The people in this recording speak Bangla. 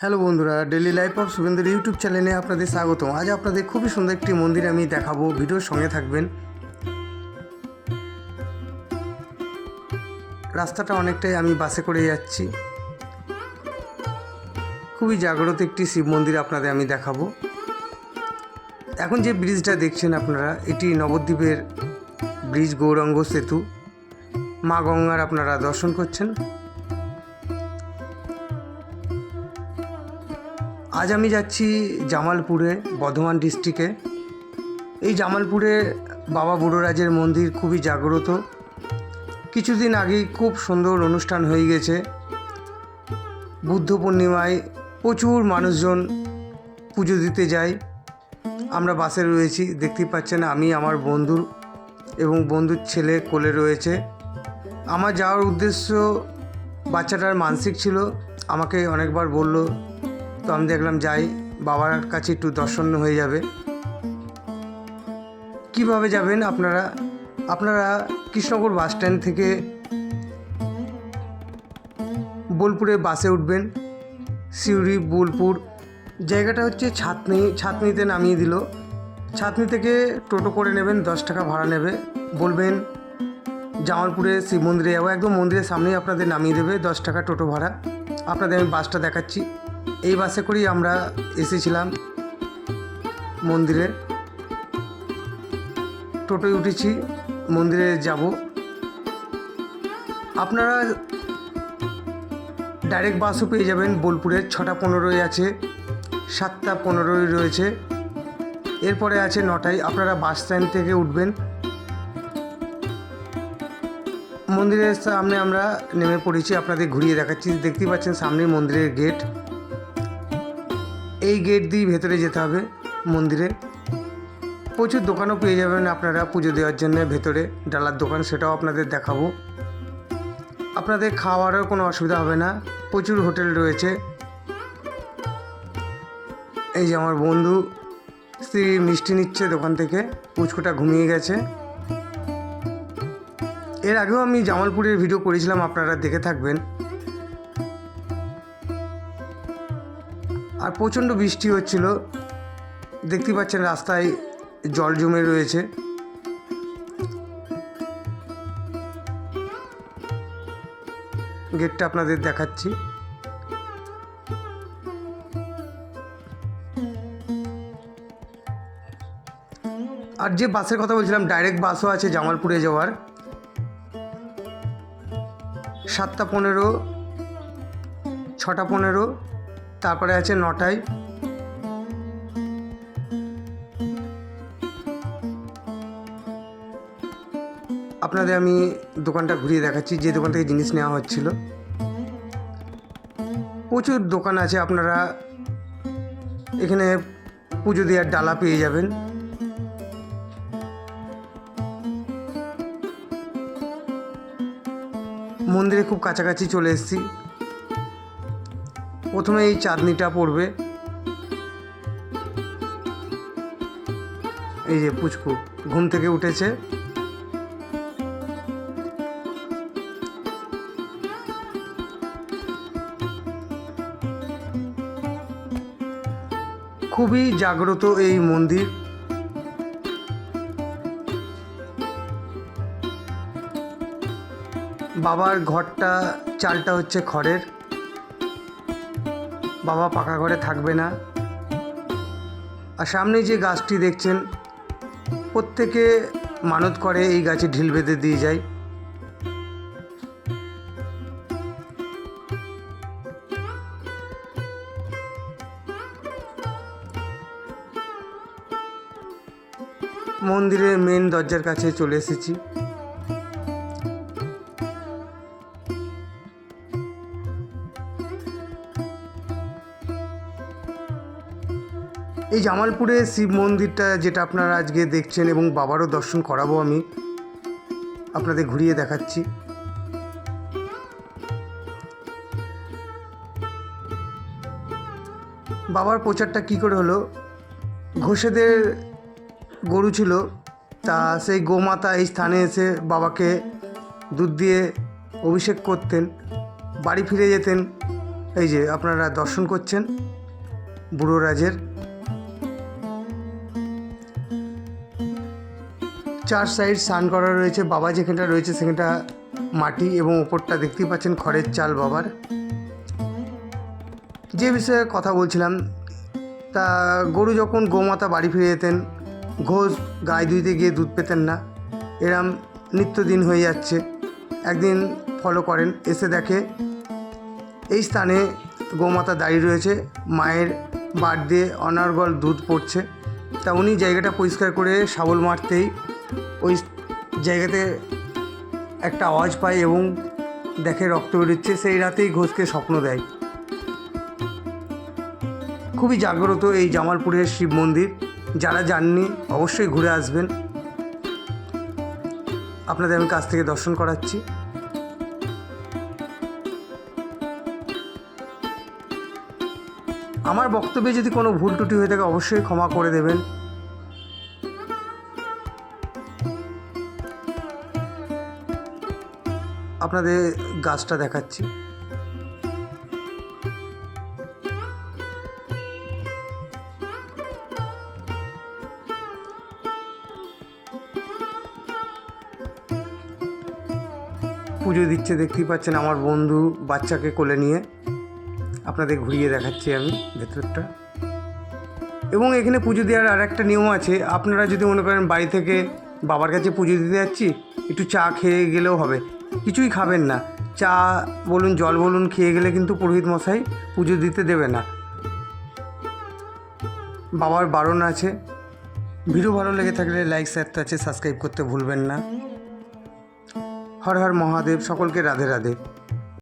হ্যালো বন্ধুরা ডেলি লাইফ অফ শুভেন্দুর ইউটিউব চ্যানেলে আপনাদের স্বাগতম। আজ আপনাদের খুবই সুন্দর একটি মন্দির আমি দেখাবো, ভিডিওর সঙ্গে থাকবেন। রাস্তাটা অনেকটাই আমি বাসে করে যাচ্ছি। খুবই জাগ্রত একটি শিব মন্দির আপনাদের আমি দেখাবো। এখন যে ব্রিজটা দেখছেন আপনারা, এটি নবদ্বীপের ব্রিজ গৌরাঙ্গ সেতু। মা গঙ্গার আপনারা দর্শন করছেন। আজ আমি যাচ্ছি জামালপুরে, বর্ধমান ডিস্ট্রিক্টে এই জামালপুরে বাবা বুড়োরাজের মন্দির খুবই জাগ্রত। কিছুদিন আগেই খুব সুন্দর অনুষ্ঠান হয়ে গেছে। বুদ্ধ পূর্ণিমায় প্রচুর মানুষজন পুজো দিতে যায়। আমরা বাসে রয়েছি দেখতে পাচ্ছেন আমি, আমার বন্ধু এবং বন্ধুর ছেলে কোলে রয়েছে। আমার যাওয়ার উদ্দেশ্য বাচ্চাটার মানসিক ছিল, আমাকে অনেকবার বলল তো আমি দেখলাম যাই, বাবার কাছে একটু দর্শন হয়ে যাবে। কীভাবে যাবেন আপনারা? আপনারা কৃষ্ণনগর বাস স্ট্যান্ড থেকে বোলপুরে বাসে উঠবেন। সিউড়ি, বোলপুর, জায়গাটা হচ্ছে ছাতনি, ছাতনিতে নামিয়ে দিল। ছাতনি থেকে টোটো করে নেবেন, দশ টাকা ভাড়া নেবে। বলবেন, জামালপুরে শিব মন্দিরে যাব। একদম মন্দিরের সামনেই আপনাদের নামিয়ে দেবে, দশ টাকা টোটো ভাড়া। আপনাদের আমি বাসটা দেখাচ্ছি। এই বাসে করেই আমরা এসেছিলাম মন্দিরে। টোটোয় উঠেছি, মন্দিরে যাব। আপনারা ডাইরেক্ট বাসও পেয়ে যাবেন, বোলপুরের ছটা পনেরোই আছে, সাতটা পনেরোই রয়েছে। এরপরে আছে নটায়, আপনারা বাস স্ট্যান্ড থেকে উঠবেন। মন্দিরের সামনে আমরা নেমে পড়েছি, আপনাদের ঘুরিয়ে দেখাচ্ছি। দেখতেই পাচ্ছেন সামনে মন্দিরের গেট এই গেট দিয়ে ভেতরে যেতে হবে, মন্দিরে। প্রচুর দোকানও পেয়ে যাবেন আপনারা পুজো দেওয়ার জন্য ভেতরে। ডালার দোকান সেটাও আপনাদের দেখাবো। আপনাদের খাওয়ারও কোনো অসুবিধা হবে না, প্রচুর হোটেল রয়েছে। এই যে আমার বন্ধু স্ত্রী মিষ্টি নিচ্ছে দোকান থেকে, পুচকুটা ঘুমিয়ে গেছে। এর আগেও আমি জামালপুরের ভিডিও করেছিলাম, আপনারা দেখে থাকবেন। আর প্রচণ্ড বৃষ্টি হচ্ছিল। দেখতে পাচ্ছেন রাস্তায় জল জমে রয়েছে। গেটটা আপনাদের দেখাচ্ছি। আর যে বাসের কথা বলছিলাম, ডাইরেক্ট বাসও আছে জামালপুরে যাওয়ার। সাতটা পনেরো, ছটা পনেরো তারপরে আছে নটায়। আপনাদের আমি দোকানটা ঘুরিয়ে দেখাচ্ছি, যে দোকান থেকে জিনিস নেওয়া হচ্ছিল। প্রচুর দোকান আছে আপনারা এখানে পুজো দেওয়ার ডালা পেয়ে যাবেন। মন্দিরে খুব কাছাকাছি চলে এসেছি। প্রথমে এই চাঁদনিটা পড়বে। এই যে পুচকু, ঘুম থেকে উঠেছে। খুবই জাগ্রত এই মন্দির। বাবার ঘরটা, চালটা হচ্ছে খড়ের। বাবা পাকা ঘরে থাকবে না। আর সামনে যে গাছটি দেখছেন, প্রত্যেকে মানত করে এই গাছে ঢিল বেঁধে দিয়ে যায়। মন্দিরের মেন দরজার কাছে চলে এসেছি। জামালপুরে শিব মন্দিরটা যেটা আপনারা আজকে দেখছেন এবং বাবারও দর্শন করাবো আমি। আপনাদের ঘুরিয়ে দেখাচ্ছি। বাবার প্রচারটা কী করে হলো? ঘোষেদের গরু ছিল, তা সেই গোমাতা এই স্থানে এসে বাবাকে দুধ দিয়ে অভিষেক করতেন, বাড়ি ফিরে যেতেন। এই যে, আপনারা দর্শন করছেন, বুড়ো রাজের। চার সাইড স্নান করা রয়েছে, বাবা যেখানটা রয়েছে সেখানটা মাটি এবং ওপরটা দেখতেই পাচ্ছেন খড়ের চাল বাবার। যে বিষয়ে কথা বলছিলাম, তা গরু যখন গোমাতা বাড়ি ফিরে যেতেন, ঘোষ গায়ে ধুইতে গিয়ে দুধ পেতেন না। এরম নিত্যদিন হয়ে যাচ্ছে। একদিন ফলো করেন, এসে দেখে এই স্থানে গোমাতা দাঁড়িয়ে রয়েছে, মায়ের বাট দিয়ে অনার্গল দুধ পড়ছে। তা উনি জায়গাটা পরিষ্কার করে শাবল মারতেই ওই জায়গাতে একটা আওয়াজ পায় এবং দেখে রক্ত বেরোচ্ছে, সেই রাতেই ঘোষকে স্বপ্ন দেয়। খুবই জাগ্রত এই জামালপুরের শিব মন্দির। যারা যাননি, অবশ্যই ঘুরে আসবেন। আপনাদের আমি কাছ থেকে দর্শন করাচ্ছি। আমার বক্তব্যে যদি কোনো ভুল ত্রুটি হয়ে থাকে, অবশ্যই ক্ষমা করে দেবেন। আপনাদের গাছটা দেখাচ্ছি। পুজো দিচ্ছে দেখতেই পাচ্ছেন আমার বন্ধু বাচ্চাকে কোলে নিয়ে। আপনাদের ঘুরিয়ে দেখাচ্ছি আমি ভেতরটা। এবং এখানে পুজো দেওয়ার আর একটা নিয়ম আছে, আপনারা যদি মনে করেন বাড়ি থেকে বাবার কাছে পুজো দিতে যাচ্ছি, একটু চা খেয়ে গেলেও হবে। কিছুই খাবেন না। চা বলুন, জল বলুন, খেয়ে গেলে কিন্তু পুরোহিত মশাই পুজো দিতে দেবে না। বাবার বারণ আছে। ভিডিও ভালো লেগে থাকলে লাইক শেয়ার আছে সাবস্ক্রাইব করতে ভুলবেন না। হর হর মহাদেব, সকলকে রাধে রাধে।